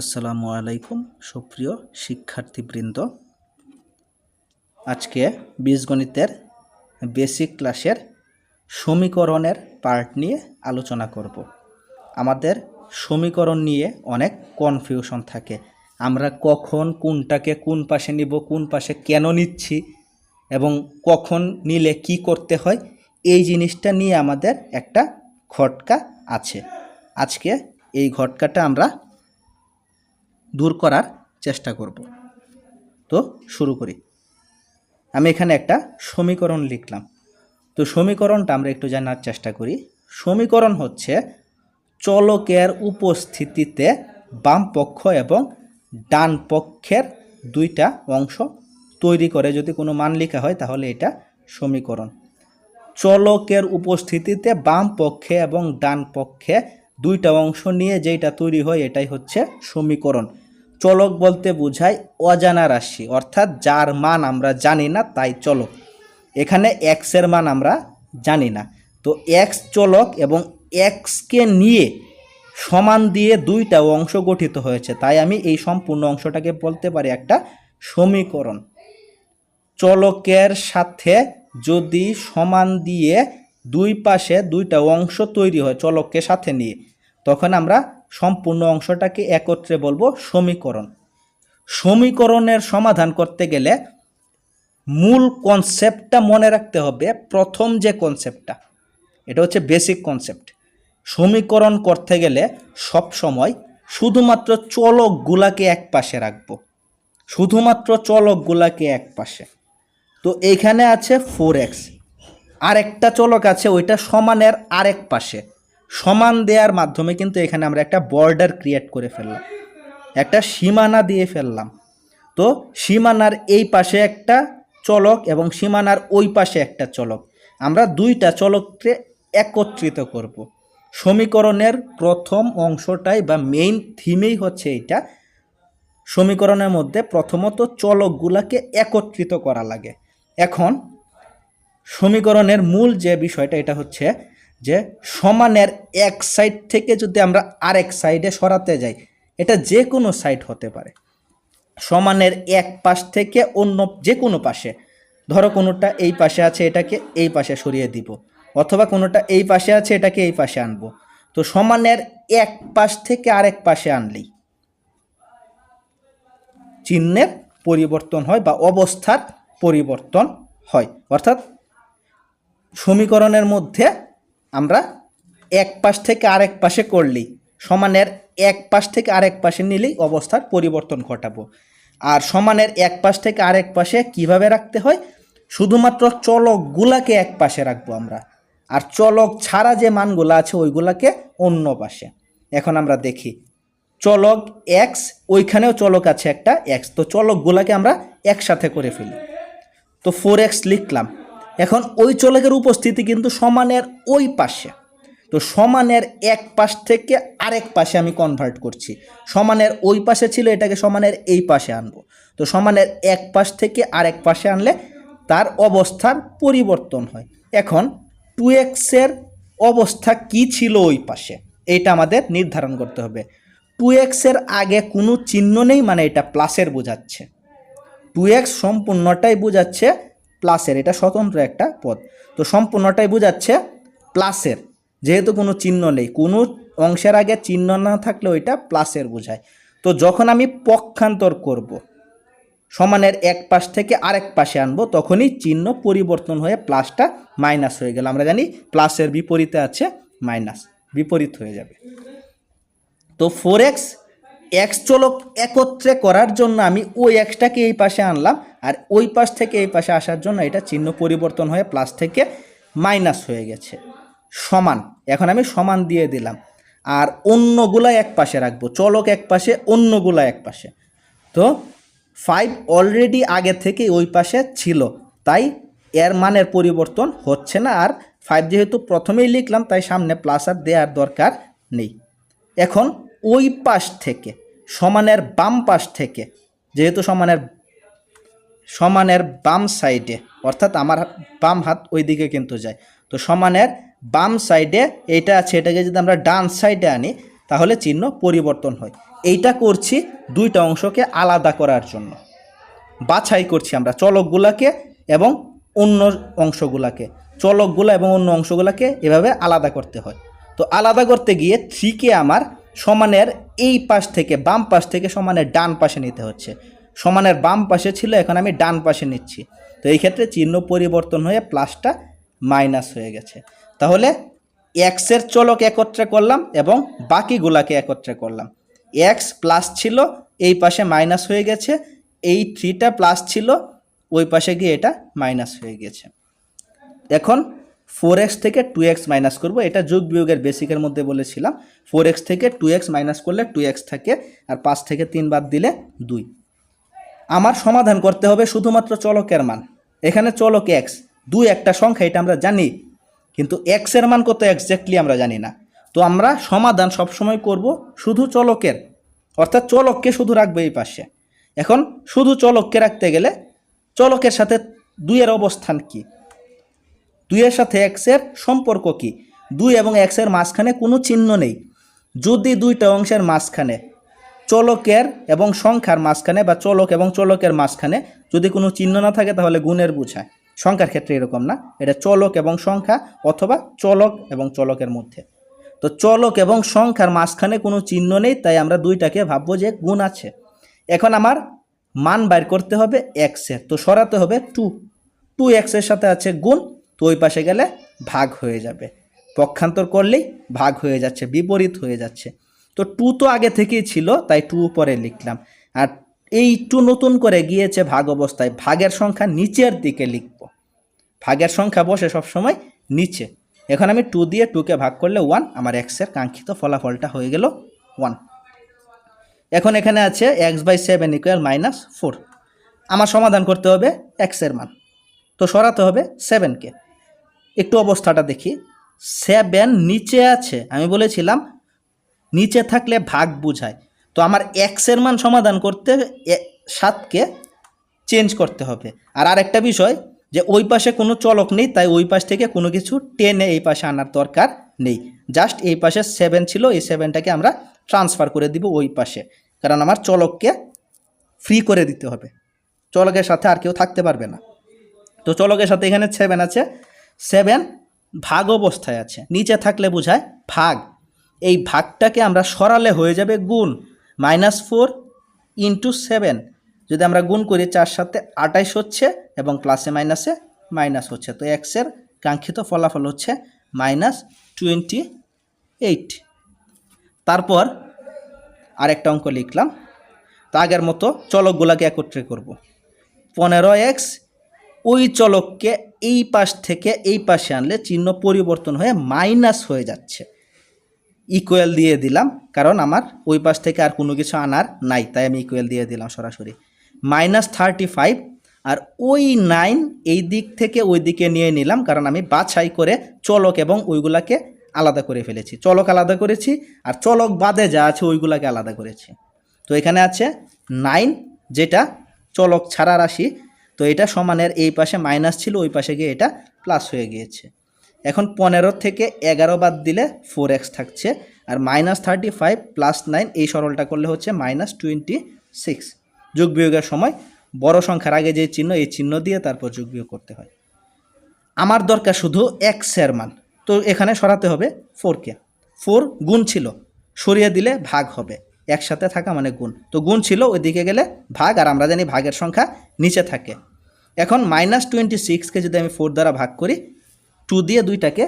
আসসালামু আলাইকুম, সুপ্রিয় শিক্ষার্থীবৃন্দ। আজকে বীজগণিতের বেসিক ক্লাসের সমীকরণের পার্ট নিয়ে আলোচনা করব। আমাদের সমীকরণ নিয়ে অনেক কনফিউশন থাকে। আমরা কখন কোনটাকে কোন পাশে নিব, কোন পাশে কেন নিচ্ছি এবং কখন নিলে কি করতে হয়, এই জিনিসটা নিয়ে আমাদের একটা ঘটকা আছে। আজকে এই ঘটকাটা আমরা দূর করার চেষ্টা করব। তো শুরু করি। আমি এখানে একটা সমীকরণ লিখলাম। তো সমীকরণটা আমরা একটু জানার চেষ্টা করি। সমীকরণ হচ্ছে চলকের উপস্থিতিতে বাম পক্ষ এবং ডান পক্ষের দুইটা অংশ তৈরি করে। যদি কোনো মান লেখা হয় তাহলে এটা সমীকরণ। চলকের উপস্থিতিতে বাম পক্ষে এবং ডান পক্ষে দুইটা অংশ নিয়ে যেটা তৈরি হয় এটাই হচ্ছে সমীকরণ। চলক বলতে বোঝায় অজানা রাশি, অর্থাৎ যার মান আমরা জানি না তাই চলক। এখানে এক্সের মান আমরা জানি না। তো এক্স চলক এবং এক্সকে নিয়ে সমান দিয়ে দুইটা অংশ গঠিত হয়েছে। তাই আমি এই সম্পূর্ণ অংশটাকে বলতে পারি একটা সমীকরণ। চলকের সাথে যদি সমান দিয়ে দুই পাশে দুইটা অংশ তৈরি হয় চলককে সাথে নিয়ে, তখন আমরা সম্পূর্ণ অংশটাকে একত্রে বলব সমীকরণ। সমীকরণের সমাধান করতে গেলে মূল কনসেপ্টটা মনে রাখতে হবে, প্রথম যে কনসেপ্টটা এটা হচ্ছে বেসিক কনসেপ্ট সমীকরণ করতে গেলে সব সময় শুধুমাত্র চলকগুলাকে এক পাশে রাখব। শুধুমাত্র চলকগুলাকে এক পাশে। তো এইখানে আছে ফোর এক্স আরেকটা চলক আছে, ওইটা সমানের আরেক পাশে। সমান দেওয়ার মাধ্যমে কিন্তু এখানে আমরা একটা বর্ডার ক্রিয়েট করে ফেললাম। একটা সীমানা দিয়ে ফেললাম। তো সীমানার এই পাশে একটা চলক এবং সীমানার ওই পাশে একটা চলক। আমরা দুইটা চলককে একত্রিত করব। সমীকরণের প্রথম অংশটাই বা মেইন থিমেই হচ্ছে এইটা। সমীকরণের মধ্যে প্রথমত চলকগুলাকে একত্রিত করা লাগে। এখন সমীকরণের মূল যে বিষয়টা, এটা হচ্ছে যে সমানের এক সাইড থেকে যদি আমরা আরেক সাইডে সরাতে যাই, এটা যে কোনো সাইড হতে পারে। সমানের এক পাশ থেকে অন্য যে কোনো পাশে, ধরো কোনোটা এই পাশে আছে, এটাকে এই পাশে সরিয়ে দিব, অথবা কোনোটা এই পাশে আছে, এটাকে এই পাশে আনব। তো সমানের এক পাশ থেকে আরেক পাশে আনলেই চিহ্নের পরিবর্তন হয় বা অবস্থার পরিবর্তন হয়। অর্থাৎ সমীকরণের মধ্যে আমরা এক পাশ থেকে আরেক পাশে করলেই সমানের এক পাশ থেকে আরেক পাশে নিলেই অবস্থার পরিবর্তন ঘটাবো। আর সমানের এক পাশ থেকে আরেক পাশে কীভাবে রাখতে হয়? শুধুমাত্র চলকগুলাকে এক পাশে রাখব আমরা। আর চলক ছাড়া যে মানগুলো আছে, ওইগুলাকে অন্য পাশে। এখন আমরা দেখি, চলক এক্স ওইখানেও চলক আছে একটা এক্স তো চলকগুলাকে আমরা একসাথে করে ফেলি। তো ফোর এক্স লিখলাম। এখন ওই চলকের উপস্থিতি কিন্তু সমানের ওই পাশে। তো সমানের এক পাশ থেকে আরেক পাশে আমি কনভার্ট করছি। সমানের ওই পাশে ছিল, এটাকে সমানের এই পাশে আনব। তো সমানের এক পাশ থেকে আরেক পাশে আনলে তার অবস্থার পরিবর্তন হয়। এখন টু এক্সের অবস্থা কি ছিল ওই পাশে? এটা আমাদের নির্ধারণ করতে হবে। টু এক্সের আগে কোনো চিহ্ন নেই মানে এটা প্লাসের বোঝাচ্ছে। টু এক্স সম্পূর্ণটাই বোঝাচ্ছে প্লাসের, এটা স্বতন্ত্র একটা পদ। তো সম্পূর্ণটাই বোঝাচ্ছে প্লাসের, যেহেতু কোনো চিহ্ন নেই। কোনো অংশের আগে চিহ্ন না থাকলে ওইটা প্লাসের বোঝায়। তো যখন আমি পক্ষান্তর করব। সমানের এক পাশ থেকে আরেক পাশে আনব, তখনই চিহ্ন পরিবর্তন হয়ে প্লাসটা মাইনাস হয়ে গেল। আমরা জানি প্লাসের বিপরীতে আছে মাইনাস, বিপরীত হয়ে যাবে। তো ফোর এক্স এক্স চলক একত্রে করার জন্য আমি ওই এক্সটাকে এই পাশে আনলাম, আর ওই পাশ থেকে এই পাশে আসার জন্য এটা চিহ্ন পরিবর্তন হয়ে প্লাস থেকে মাইনাস হয়ে গেছে। সমান, এখন আমি সমান দিয়ে দিলাম। আর অন্যগুলা এক পাশে রাখব, চলক এক পাশে, অন্যগুলা এক পাশে। তো ফাইভ অলরেডি আগে থেকে ওই পাশে ছিল, তাই এর মানের পরিবর্তন হচ্ছে না, আর ফাইভ যেহেতু প্রথমেই লিখলাম, তাই সামনে প্লাস আর দেওয়ার দরকার নেই। এখন ওই পাশ থেকে, সমানের বাম পাশ থেকে, যেহেতু সমানের সমানের বাম সাইডে অর্থাৎ আমার বাম হাত ওই দিকে কিন্তু যায়। তো সমানের বাম সাইডে এটা আছে, এটাকে যদি আমরা ডান সাইডে আনি, তাহলে চিহ্ন পরিবর্তন হয়। এইটা করছি দুইটা অংশকে আলাদা করার জন্য। বাছাই করছি আমরা চলকগুলাকে এবং অন্য অংশগুলাকে। চলকগুলো এবং অন্য অংশগুলোকে এভাবে আলাদা করতে হয়। তো আলাদা করতে গিয়ে থ্রিকে আমার সমানের এই পাশ থেকে, বাম পাশ থেকে সমানের ডান পাশে নিতে হচ্ছে। সমানের বাম পাশে ছিল, এখন আমি ডান পাশে নিচ্ছি। তো এই ক্ষেত্রে চিহ্ন পরিবর্তন হয়ে প্লাসটা মাইনাস হয়ে গেছে। তাহলে এক্সের চলক একত্রে করলাম এবং বাকিগুলাকে একত্রে করলাম। এক্স প্লাস ছিল, এই পাশে মাইনাস হয়ে গেছে। এই থ্রিটা প্লাস ছিল, ওই পাশে গিয়ে এটা মাইনাস হয়ে গেছে। এখন ফোর এক্স থেকে টু এক্স মাইনাস করব, এটা যোগ বিয়োগের বেসিকের মধ্যে বলেছিলাম। ফোর এক্স থেকে টু এক্স মাইনাস করলে টু এক্স থাকে, আর পাঁচ থেকে তিন বাদ দিলে দুই। আমার সমাধান করতে হবে শুধুমাত্র চলকের মান। এখানে চলক এক্স দুই একটা সংখ্যা, এটা আমরা জানি। কিন্তু এক্সের মান কত এক্স্যাক্টলি আমরা জানি না। তো আমরা সমাধান সবসময় করব শুধু চলকের। অর্থাৎ চলককে শুধু রাখবে এই পাশে। এখন শুধু চলককে রাখতে গেলে চলকের সাথে দুইয়ের অবস্থান কি? দুইয়ের সাথে এক্সের সম্পর্ক কি? দুই এবং এক্সের মাঝখানে কোনো চিহ্ন নেই। যদি দুইটা অংশের মাঝখানে চলকের এবং সংখ্যার মাঝখানে বা চলক এবং চলকের মাঝখানে যদি কোনো চিহ্ন না থাকে, তাহলে গুণের বোঝায়। সংখ্যার ক্ষেত্রে এরকম না। এটা চলক এবং সংখ্যা অথবা চলক এবং চলকের মধ্যে। তো চলক এবং সংখ্যার মাঝখানে কোনো চিহ্ন নেই, তাই আমরা দুইটাকে ভাববো যে গুণ আছে। এখন আমার মান বাইর করতে হবে এক্সের তো সরাতে হবে টু টু এক্সের সাথে আছে গুণ তো ওই পাশে গেলে ভাগ হয়ে যাবে। পক্ষান্তর করলেই ভাগ হয়ে যাচ্ছে, বিপরীত হয়ে যাচ্ছে। তো টু তো আগে থেকেই ছিল, তাই টু পরে লিখলাম। আর এই টু নতুন করে গিয়েছে ভাগ অবস্থায়, ভাগের সংখ্যা নিচের দিকে লিখব। ভাগের সংখ্যা বসে সবসময় নিচে। এখন আমি টু দিয়ে টুকে ভাগ করলে ওয়ান আমার এক্সের কাঙ্ক্ষিত ফলাফলটা হয়ে গেল ওয়ান এখন এখানে আছে x by seven equal minus four আমার সমাধান করতে হবে এক্সের মান। তো সরাতে হবে সেভেনকে একটু অবস্থাটা দেখি। সেভেন নিচে আছে, আমি বলেছিলাম, নিচে থাকলে ভাগ বুঝায়। তো আমার এক্সের মান সমাধান করতে সাতকে চেঞ্জ করতে হবে। আর আরেকটা বিষয় যে ওই পাশে কোনো চলক নেই, তাই ওই পাশ থেকে কোনো কিছু টেনে এই পাশে আনার দরকার নেই। জাস্ট এই পাশে সেভেন ছিল, এই সেভেনটাকে আমরা ট্রান্সফার করে দিব ওই পাশে। কারণ আমার চলককে ফ্রি করে দিতে হবে। চলকের সাথে আর কেউ থাকতে পারবে না। তো চলকের সাথে এখানে সেভেন আছে সেভেন ভাগ অবস্থায় আছে। নিচে থাকলে বোঝায় ভাগ। এই ভাগটাকে আমরা সরালে হয়ে যাবে গুণ মাইনাস ফোর ইন্টু সেভেন যদি আমরা গুণ করি, চার সাথে আটাইশ হচ্ছে এবং প্লাসে মাইনাসে মাইনাস হচ্ছে। তো এক্সের কাঙ্ক্ষিত ফলাফল হচ্ছে মাইনাস টোয়েন্টি এইট তারপর আরেকটা অঙ্ক লিখলাম। তো আগের মতো চলকগুলাকে একত্রে করব। পনেরো এক্স ওই চলককে এই পাশ থেকে এই পাশে আনলে চিহ্ন পরিবর্তন হয়ে মাইনাস হয়ে যাচ্ছে। ইকুয়াল দিয়ে দিলাম, কারণ আমার ওই পাশ থেকে আর কোনো কিছু আনার নাই, তাই আমি ইকুয়াল দিয়ে দিলাম সরাসরি। মাইনাস থার্টি ফাইভ আর ওই নাইন এই দিক থেকে ওই দিকে নিয়ে নিলাম, কারণ আমি বাছাই করে চলক এবং ওইগুলাকে আলাদা করে ফেলেছি। চলক আলাদা করেছি, আর চলক বাদে যা আছে ওইগুলাকে আলাদা করেছি। তো এখানে আছে নাইন যেটা চলক ছাড়া রাশি তো এটা সমানের এই পাশে মাইনাস ছিল, ওই পাশে গিয়ে এটা প্লাস হয়ে গিয়েছে। এখন পনেরো থেকে এগারো বাদ দিলে ফোর এক্স থাকছে, আর minus thirty five plus nine এই সরলটা করলে হচ্ছে মাইনাস টোয়েন্টি সিক্স যোগ বিয়োগের সময় বড় সংখ্যার আগে যে চিহ্ন, এই চিহ্ন দিয়ে তারপর যোগ বিয়োগ করতে হয়। আমার দরকার শুধু এক্সের মান। তো এখানে সরাতে হবে ফোরকে ফোর গুণ ছিল, সরিয়ে দিলে ভাগ হবে। একসাথে থাকা মানে গুণ। তো গুণ ছিল ওইদিকে গেলে ভাগ আর আমরা জানি ভাগের সংখ্যা নিচে থাকে। এখন মাইনাস টোয়েন্টি সিক্সকে যদি আমি ফোর দ্বারা ভাগ করি টু দিয়ে দুইটাকে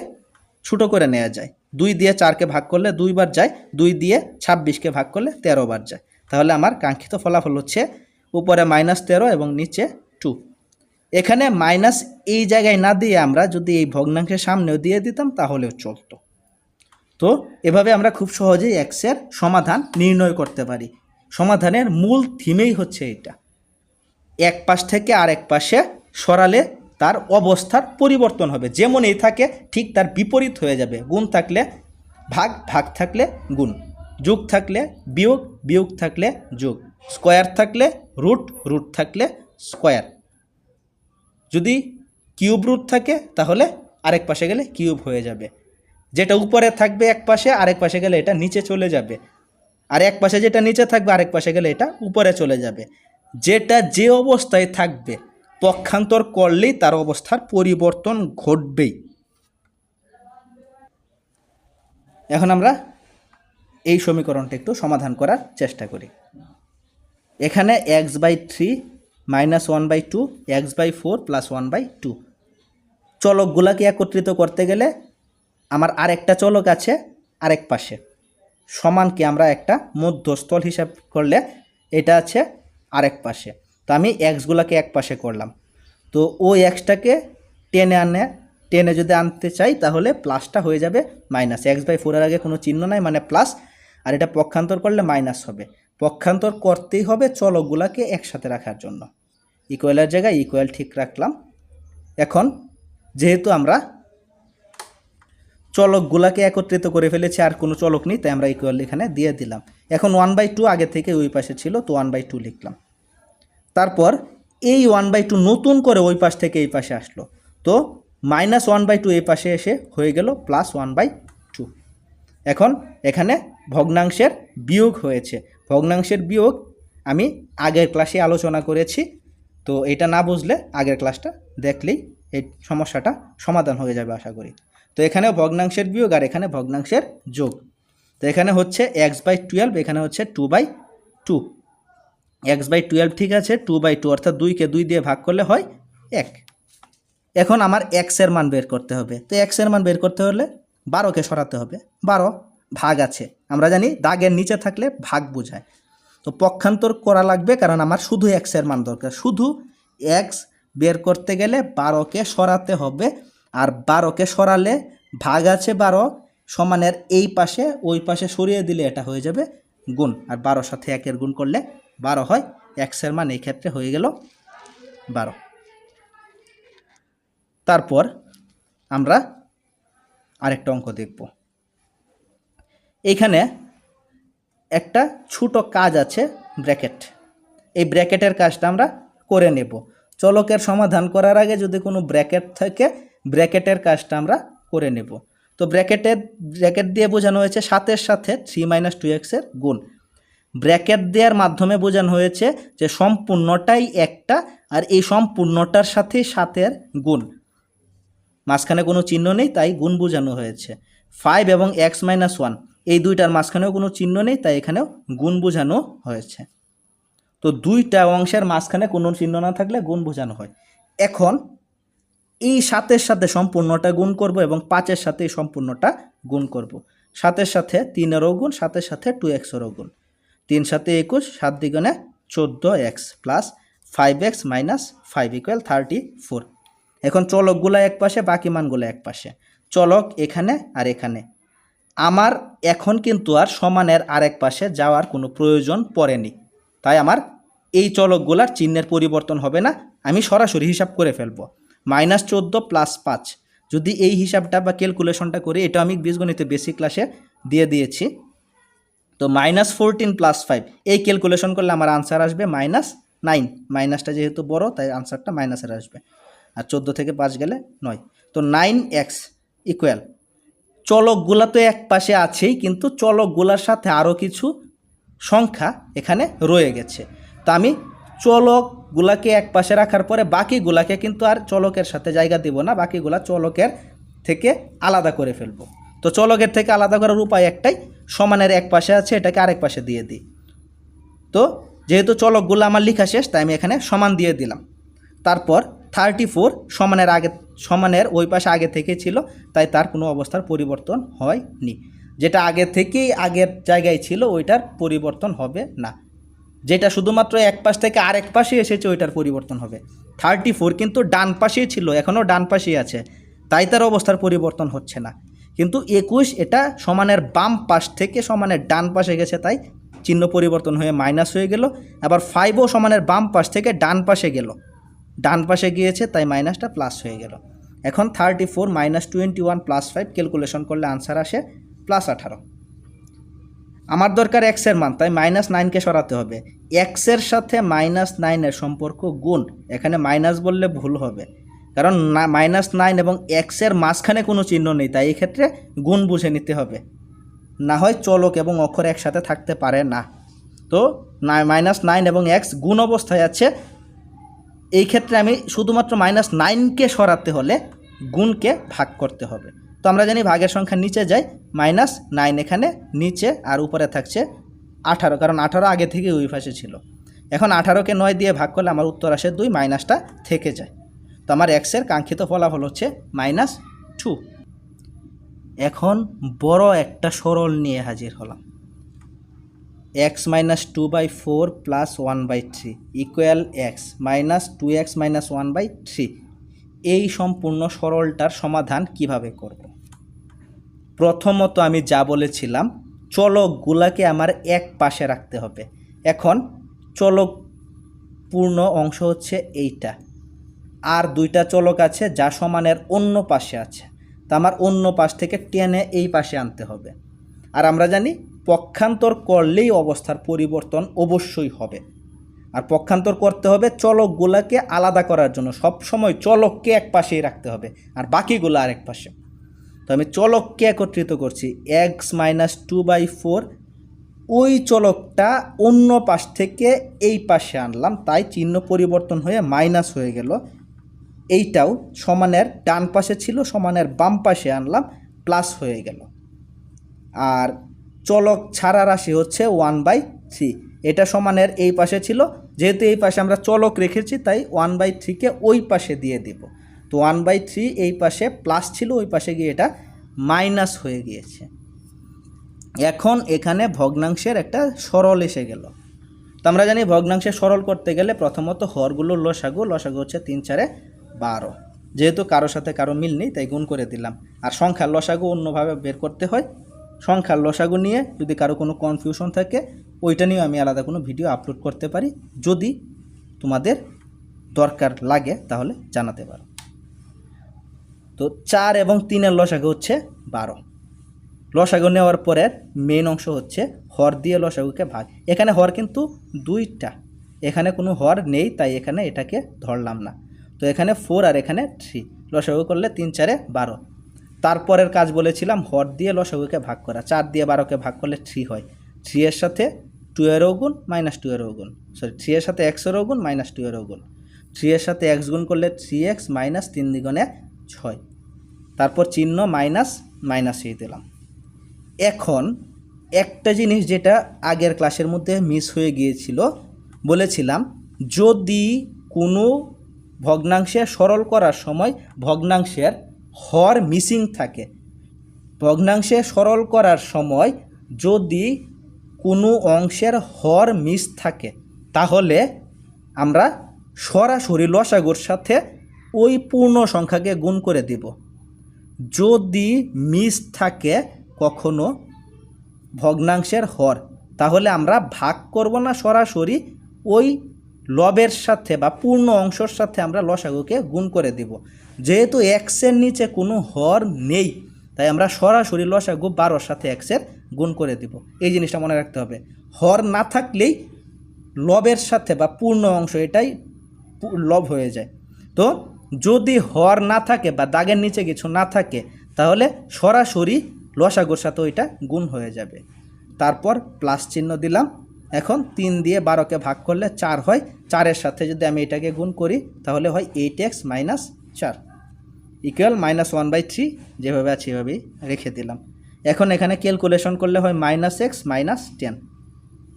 ছোটো করে নেওয়া যায়। দুই দিয়ে চারকে ভাগ করলে দুইবার যায়, দুই দিয়ে ছাব্বিশকে ভাগ করলে তেরো বার যায়। তাহলে আমার কাঙ্ক্ষিত ফলাফল হচ্ছে উপরে মাইনাস তেরো এবং নিচে টু এখানে মাইনাস এই জায়গায় না দিয়ে আমরা যদি এই ভগ্নাংশের সামনেও দিয়ে দিতাম, তাহলেও চলতো। তো এভাবে আমরা খুব সহজেই এক্সের সমাধান নির্ণয় করতে পারি। সমাধানের মূল থিমেই হচ্ছে এটা। এক পাশ থেকে আরেক পাশে সরালে তার অবস্থার পরিবর্তন হবে। যেমনই থাকে, ঠিক তার বিপরীত হয়ে যাবে। গুণ থাকলে ভাগ ভাগ থাকলে গুণ। যোগ থাকলে বিয়োগ বিয়োগ থাকলে যোগ। স্কোয়ার থাকলে রুট রুট থাকলে স্কোয়ার। যদি কিউব রুট থাকে, তাহলে আরেক পাশে গেলে কিউব হয়ে যাবে। যেটা উপরে থাকবে এক পাশে, আরেক পাশে গেলে এটা নিচে চলে যাবে। আর এক পাশে যেটা নিচে থাকবে, আরেক পাশে গেলে এটা উপরে চলে যাবে। যেটা যে অবস্থায় থাকবে, পক্ষান্তর করলেই তার অবস্থার পরিবর্তন ঘটবেই। এখন আমরা এই সমীকরণটা একটু সমাধান করার চেষ্টা করি। এখানে x by three minus one by two x by four plus one by two চলকগুলাকে একত্রিত করতে গেলে আমার আর একটা চলক আছে আরেক পাশে। সমানকে আমরা একটা মধ্যস্থল হিসাব করলে এটা আছে আরেক পাশে। তো আমি এক্সগুলাকে এক পাশে করলাম। তো ওই এক্সটাকে টেনে আনে, টেনে যদি আনতে চাই তাহলে প্লাসটা হয়ে যাবে মাইনাস। এক্স বাই ফোরের আগে কোনো চিহ্ন নাই মানে প্লাস। আর এটা পক্ষান্তর করলে মাইনাস হবে। পক্ষান্তর করতেই হবে চলকগুলাকে একসাথে রাখার জন্য। ইকুয়ালের জায়গায় ইকুয়াল ঠিক রাখলাম। এখন যেহেতু আমরা চলকগুলাকে একত্রিত করে ফেলেছি, আর কোনো চলক নেই, তাই আমরা ইকুয়াল এখানে দিয়ে দিলাম। এখন ওয়ান বাই টু আগে থেকে ওই পাশে ছিল, তো ওয়ান বাই টু লিখলাম। তারপর এই ওয়ান বাই টু নতুন করে ওই পাশ থেকে এই পাশে আসলো। তো মাইনাস ওয়ান বাই টু এই পাশে এসে হয়ে গেল প্লাস ওয়ান বাই টু এখন এখানে ভগ্নাংশের বিয়োগ হয়েছে। ভগ্নাংশের বিয়োগ আমি আগের ক্লাসে আলোচনা করেছি, তো এটা না বুঝলে আগের ক্লাসটা দেখলেই এই সমস্যাটা সমাধান হয়ে যাবে, আশা করি। তো এখানে ভগ্নাংশের বিয়োগ আর এখানে ভগ্নাংশের যোগ। তো এখানে হচ্ছে এক্স বাই টুয়েলভ এখানে হচ্ছে two by two x by twelve ঠিক আছে টু বাই টু অর্থাৎ দুইকে দুই দিয়ে ভাগ করলে হয় এক। এখন আমার এক্সের মান বের করতে হবে। তো এক্সের মান বের করতে হলে বারোকে সরাতে হবে। বারো ভাগ আছে। আমরা জানি দাগের নিচে থাকলে ভাগ বোঝায়। তো পক্ষান্তর করা লাগবে কারণ আমার শুধু এক্সের মান দরকার। শুধু এক্স বের করতে গেলে বারোকে সরাতে হবে। আর বারোকে সরালে ভাগ আছে বারো সমানের এই পাশে, ওই পাশে সরিয়ে দিলে এটা হয়ে যাবে গুণ। আর বারোর সাথে একের গুণ করলে বারো হয়। এক্সের মান এই ক্ষেত্রে হয়ে গেল বারো। তারপর আমরা আরেকটা অঙ্ক দেখব। এইখানে একটা ছোট কাজ আছে ব্র্যাকেট। এই ব্র্যাকেটের কাজটা আমরা করে নেব। চলকের সমাধান করার আগে যদি কোনো ব্র্যাকেট থাকে ব্র্যাকেটের কাজটা আমরা করে নেব। তো ব্র্যাকেটের, ব্র্যাকেট দিয়ে বোঝানো হয়েছে সাতের সাথে থ্রি মাইনাস টু এক্সের গুণ। ব্র্যাকেট দেওয়ার মাধ্যমে বোঝানো হয়েছে যে সম্পূর্ণটাই একটা আর এই সম্পূর্ণটার সাথেই সাতের গুণ। মাঝখানে কোনো চিহ্ন নেই, তাই গুণ বোঝানো হয়েছে। ফাইভ এবং এক্স মাইনাস ওয়ান এই দুইটার মাঝখানেও কোনো চিহ্ন নেই, তাই এখানেও গুণ বোঝানো হয়েছে। তো দুইটা অংশের মাঝখানে কোনো চিহ্ন না থাকলে গুণ বোঝানো হয়। এখন এই সাতের সাথে সম্পূর্ণটা গুণ করব এবং পাঁচের সাথে এই সম্পূর্ণটা গুণ করব। সাতের সাথে তিনেরও গুণ, সাতের সাথে টু এক্সেরও গুণ। তিন সাথে একুশ, সাত দ্বিগুণে চোদ্দ x plus five x minus five equal thirty four এখন চলকগুলো এক পাশে, বাকি মানগুলো এক পাশে। চলক এখানে আর এখানে। আমার এখন কিন্তু আর সমানের আরেক পাশে যাওয়ার কোনো প্রয়োজন পড়েনি। তাই আমার এই চলকগুলার চিহ্নের পরিবর্তন হবে না, আমি সরাসরি হিসাব করে ফেলব। মাইনাস চোদ্দ প্লাস পাঁচ। যদি এই হিসাবটা বা ক্যালকুলেশনটা করি, এটা আমি বীজগণিতে বেসিক ক্লাসে দিয়ে দিয়েছি। তো মাইনাস ফোরটিন প্লাস ফাইভ এই ক্যালকুলেশন করলে আমার আনসার আসবে মাইনাস নাইন মাইনাসটা যেহেতু বড়, তাই আনসারটা মাইনাসের আসবে। আর চোদ্দ থেকে পাঁচ গেলে নয়। তো নাইন এক্স ইকুয়াল চলকগুলা তো এক পাশে আছেই, কিন্তু চলকগুলার সাথে আরও কিছু সংখ্যা এখানে রয়ে গেছে। তা আমি চলকগুলাকে এক পাশে রাখার পরে বাকিগুলাকে কিন্তু আর চলকের সাথে জায়গা দিব না বাকিগুলা চলকের থেকে আলাদা করে ফেলব। তো চলকের থেকে আলাদা করার উপায় একটাই, সমানের এক পাশে আছে, এটাকে আরেক পাশে দিয়ে দিই। তো যেহেতু চলকগুলো আমার লেখা শেষ, তাই আমি এখানে সমান দিয়ে দিলাম। তারপর থার্টি ফোর সমানের আগে, সমানের ওই পাশে আগে থেকে ছিল, তাই তার কোনো অবস্থার পরিবর্তন হয়নি। যেটা আগে থেকেই আগের জায়গায় ছিল, ওইটার পরিবর্তন হবে না। যেটা শুধুমাত্র এক পাশ থেকে আরেক পাশে এসেছে, ওইটার পরিবর্তন হবে। থার্টি ফোর কিন্তু ডান পাশেই ছিল, এখনও ডান পাশেই আছে। তাই তার অবস্থার পরিবর্তন হচ্ছে না। কিন্তু একুশ, এটা সমানের বাম পাশ থেকে সমানের ডান পাশে গেছে, তাই চিহ্ন পরিবর্তন হয়ে মাইনাস হয়ে গেল। আবার ফাইভও সমানের বাম পাশ থেকে ডান পাশে গেল। ডান পাশে গিয়েছে, তাই মাইনাসটা প্লাস হয়ে গেল। এখন thirty four minus twenty one plus five calculation করলে আনসার আসে প্লাস আঠারো। আমার দরকার এক্সের মান, তাই মাইনাস নাইনকে সরাতে হবে। এক্সের সাথে মাইনাস নাইনের সম্পর্ক গুণ, এখানে মাইনাস বললে ভুল হবে। কারণ মাইনাস নাইন এবং এক্সের মাঝখানে কোনো চিহ্ন নেই, তাই এই ক্ষেত্রে গুণ বুঝে নিতে হবে। না হয় চলক এবং অক্ষর একসাথে থাকতে পারে না। তো মাইনাস নাইন এবং এক্স গুণ অবস্থায় আছে। এই ক্ষেত্রে আমি শুধুমাত্র মাইনাস নাইনকে সরাতে হলে গুণকে ভাগ করতে হবে। তো আমরা জানি ভাগের সংখ্যা নিচে যায় মাইনাস নাইন এখানে নিচে আর উপরে থাকছে আঠারো, কারণ আঠারো আগে থেকে ওই পাশে ছিল। এখন আঠারোকে নয় দিয়ে ভাগ করলে আমার উত্তর আসে দুই মাইনাসটা থেকে যায়। তো আমার এক্সের কাঙ্ক্ষিত ফলাফল হচ্ছে মাইনাস টু এখন বড় একটা সরল নিয়ে হাজির হলাম। X minus two by four plus one by three equal x minus two x minus one by three এই সম্পূর্ণ সরলটার সমাধান কীভাবে করব? প্রথমত আমি যা বলেছিলাম চলকগুলাকে আমার এক পাশে রাখতে হবে। এখন চলক পূর্ণ অংশ হচ্ছে এইটা। আর দুইটা চলক আছে যা সমানের অন্য পাশে আছে। তা আমার অন্য পাশ থেকে টেনে এই পাশে আনতে হবে। আর আমরা জানি পক্ষান্তর করলেই অবস্থার পরিবর্তন অবশ্যই হবে। আর পক্ষান্তর করতে হবে চলকগুলাকে আলাদা করার জন্য। সব সময় চলককে এক পাশেই রাখতে হবে আর বাকিগুলো আরেক পাশে। তো আমি চলককে একত্রিত করছি। X minus two by four ওই চলকটা অন্য পাশ থেকে এই পাশে আনলাম, তাই চিহ্ন পরিবর্তন হয়ে মাইনাস হয়ে গেল। এইটাও সমানের ডান পাশে ছিল, সমানের বাম পাশে আনলাম প্লাস হয়ে গেল। আর চলক ছাড়া রাশি হচ্ছে ওয়ান বাই থ্রি এটা সমানের এই পাশে ছিল। যেহেতু এই পাশে আমরা চলক রেখেছি, তাই ওয়ান বাই থ্রিকে ওই পাশে দিয়ে দিব। তো ওয়ান বাই থ্রি এই পাশে প্লাস ছিল, ওই পাশে গিয়ে এটা মাইনাস হয়ে গিয়েছে। এখন এখানে ভগ্নাংশের একটা সরল এসে গেল। তো আমরা জানি ভগ্নাংশে সরল করতে গেলে প্রথমত হরগুলো লসাগু লসাগু হচ্ছে তিন চারে বারো। যেহেতু কারোর সাথে কারও মিল নেই, তাই গুণ করে দিলাম। আর সংখ্যার লসাগু অন্যভাবে বের করতে হয়। সংখ্যার লসাগু নিয়ে যদি কারও কোনো কনফিউশন থাকে ওইটা নিয়েও আমি আলাদা কোনো ভিডিও আপলোড করতে পারি। যদি তোমাদের দরকার লাগে, তাহলে জানাতে পারো। তো চার এবং তিনের লসাগু হচ্ছে বারো। লসাগু নেওয়ার পরের মেন অংশ হচ্ছে হর দিয়ে লসাগুকে ভাগ। এখানে হর কিন্তু দুইটা। এখানে কোনো হর নেই, তাই এখানে এটাকে ধরলাম না। তো এখানে ফোর আর এখানে থ্রি লসাগু করলে তিন, চারে বারো। তারপরের কাজ বলেছিলাম, হর দিয়ে লসাগুকে ভাগ করা। চার দিয়ে বারোকে ভাগ করলে থ্রি হয়। থ্রি এর সাথে টু এর গুণ মাইনাস টু এর গুণ সরি থ্রি এর সাথে এক্সের গুণ মাইনাস টু এর গুণ থ্রি এর সাথে এক্স গুণ করলে থ্রি এক্স মাইনাস তিন দ্বিগুণে ছয়। তারপর চিহ্ন মাইনাস মাইনাসই দিলাম। এখন একটা জিনিস যেটা আগের ক্লাসের মধ্যে মিস হয়ে গিয়েছিল, বলেছিলাম, যদি কোনো ভগ্নাংশে সরল করার সময় ভগ্নাংশের হর মিসিং থাকে ভগ্নাংশে সরল করার সময় যদি কোনো অংশের হর মিস থাকে, তাহলে আমরা সরাসরি লসাগুর সাথে ওই পূর্ণ সংখ্যাকে গুণ করে দিব। যদি মিস থাকে কখনো ভগ্নাংশের হর, তাহলে আমরা ভাগ করব না সরাসরি ওই লবের সাথে বা পূর্ণ অংশের সাথে আমরা লসাগুকে গুণ করে দিব। যেহেতু এক্সের নিচে কোনো হর নেই, তাই আমরা সরাসরি লসাগু বারোর সাথে এক্সের গুণ করে দিব। এই জিনিসটা মনে রাখতে হবে। হর না থাকলেই লবের সাথে বা পূর্ণ অংশ এটাই লব হয়ে যায়। তো যদি হর না থাকে বা দাগের নিচে কিছু না থাকে, তাহলে সরাসরি লসাগুর সাথে ওইটা গুণ হয়ে যাবে। তারপর প্লাস চিহ্ন দিলাম। এখন তিন দিয়ে বারোকে ভাগ করলে চার হয়। চারের সাথে যদি আমি এটাকে গুণ করি, তাহলে হয় এইট এক্স মাইনাস চার। Equal minus one by three যেভাবে আছে এভাবেই রেখে দিলাম। এখন এখানে ক্যালকুলেশন করলে হয় মাইনাস এক্স মাইনাস টেন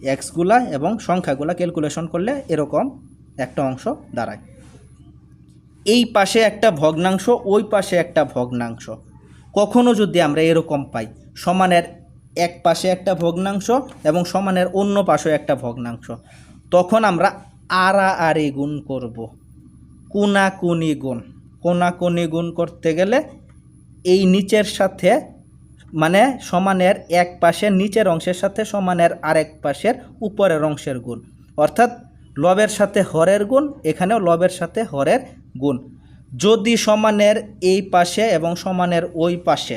এক্সগুলা এবং সংখ্যাগুলা ক্যালকুলেশন করলে এরকম একটা অংশ দাঁড়ায়। এই পাশে একটা ভগ্নাংশ, ওই পাশে একটা ভগ্নাংশ। কখনো যদি আমরা এরকম পাই, সমানের এক পাশে একটা ভগ্নাংশ এবং সমানের অন্য পাশে একটা ভগ্নাংশ, তখন আমরা আড়াআড়ি গুণ করব। কোনাকুনি গুণ। কোনাকুনি গুণ করতে গেলে এই নিচের সাথে মানে সমানের এক পাশের নিচের অংশের সাথে সমানের আরেক পাশের উপরের অংশের গুণ। অর্থাৎ লবের সাথে হরের গুণ, এখানেও লবের সাথে হরের গুণ। যদি সমানের এই পাশে এবং সমানের ওই পাশে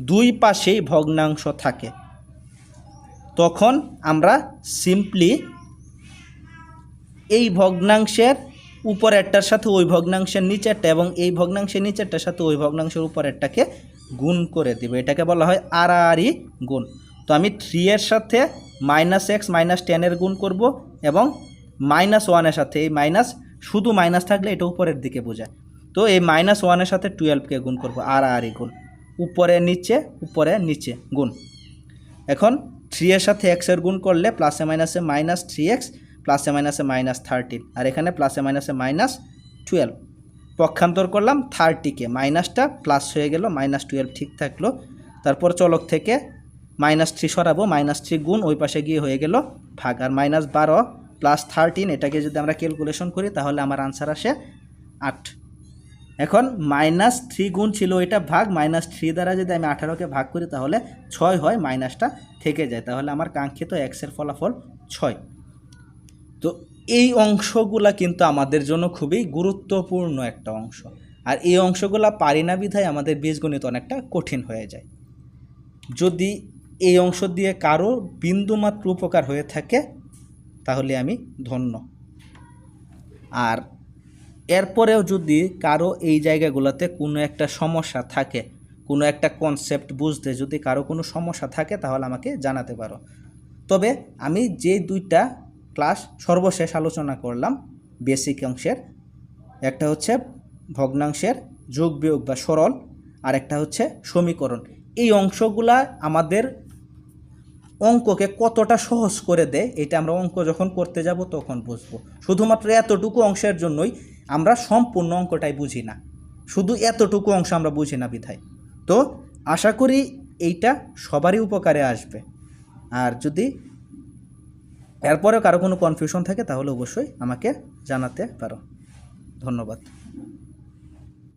দুই পাশেই ভগ্নাংশ থাকে, তখন আমরা সিম্পলি এই ভগ্নাংশের উপরেরটার সাথে ওই ভগ্নাংশের নিচেরটা এবং এই ভগ্নাংশের নিচেরটার সাথে ওই ভগ্নাংশের উপরেরটাকে গুণ করে দিব। এটাকে বলা হয় আড়াআড়ি গুণ। তো আমি থ্রি এর সাথে মাইনাস এক্স মাইনাস টেনের গুণ করব এবং মাইনাস ওয়ানের সাথে, এই মাইনাস শুধু মাইনাস থাকলে এটা উপরের দিকে বোঝায়। তো এই মাইনাস ওয়ানের সাথে টুয়েলভকে গুণ করব আড়াআড়ি গুণ। উপরে, নিচে উপরে, নিচে, গুণ। এখন থ্রি এর সাথে এক্সের গুণ করলে প্লাসে মাইনাসে মাইনাস থ্রি এক্স প্লাসে মাইনাসে মাইনাস থার্টিন আর এখানে প্লাসে মাইনাসে মাইনাস টুয়েলভ পক্ষান্তর করলাম থার্টিকে মাইনাসটা প্লাস হয়ে গেল মাইনাস টুয়েলভ ঠিক থাকল। তারপর চলক থেকে মাইনাস থ্রি সরাবো মাইনাস থ্রি গুণ ওই পাশে গিয়ে হয়ে গেল ভাগ। আর মাইনাস বারো প্লাস থার্টিন এটাকে যদি আমরা ক্যালকুলেশন করি তাহলে আমার আনসার আসে আট। এখন মাইনাস থ্রি গুণ ছিল এটা ভাগ মাইনাস থ্রি দ্বারা যদি আমি আঠারোকে ভাগ করি তাহলে ছয় হয় মাইনাসটা থেকে যায়। তাহলে আমার কাঙ্ক্ষিত এক্সের ফলাফল ছয়। তো এই অংশগুলা কিন্তু আমাদের জন্য খুবই গুরুত্বপূর্ণ একটা অংশ। আর এই অংশগুলা পারি না বিধায় আমাদের বীজগণিত অনেকটা কঠিন হয়ে যায়। যদি এই অংশ দিয়ে কারও বিন্দুমাত্র উপকার হয়ে থাকে, তাহলে আমি ধন্য। আর এরপরেও যদি কারও এই জায়গাগুলোতে কোনো একটা সমস্যা থাকে, কোনো একটা কনসেপ্ট বুঝতে যদি কারও কোনো সমস্যা থাকে, তাহলে আমাকে জানাতে পারো। তবে আমি যে দুইটা ক্লাস সর্বশেষ আলোচনা করলাম বেসিক অংশের। একটা হচ্ছে ভগ্নাংশের যোগ বিয়োগ বা সরল আর একটা হচ্ছে সমীকরণ। এই অংশগুলা আমাদের অঙ্ককে কতটা সহজ করে দেয়, এটা আমরা অঙ্ক যখন করতে যাব তখন বুঝব। শুধুমাত্র এতটুকু অংশের জন্যই আমরা সম্পূর্ণ অঙ্কটাই বুঝি না। শুধু এতটুকু অংশ আমরা বুঝি না বিধায়। তো আশা করি এইটা সবারই উপকারে আসবে। আর যদি এরপরেও কারও কোনো কনফিউশন থাকে তাহলে অবশ্যই আমাকে জানাতে পারো। ধন্যবাদ।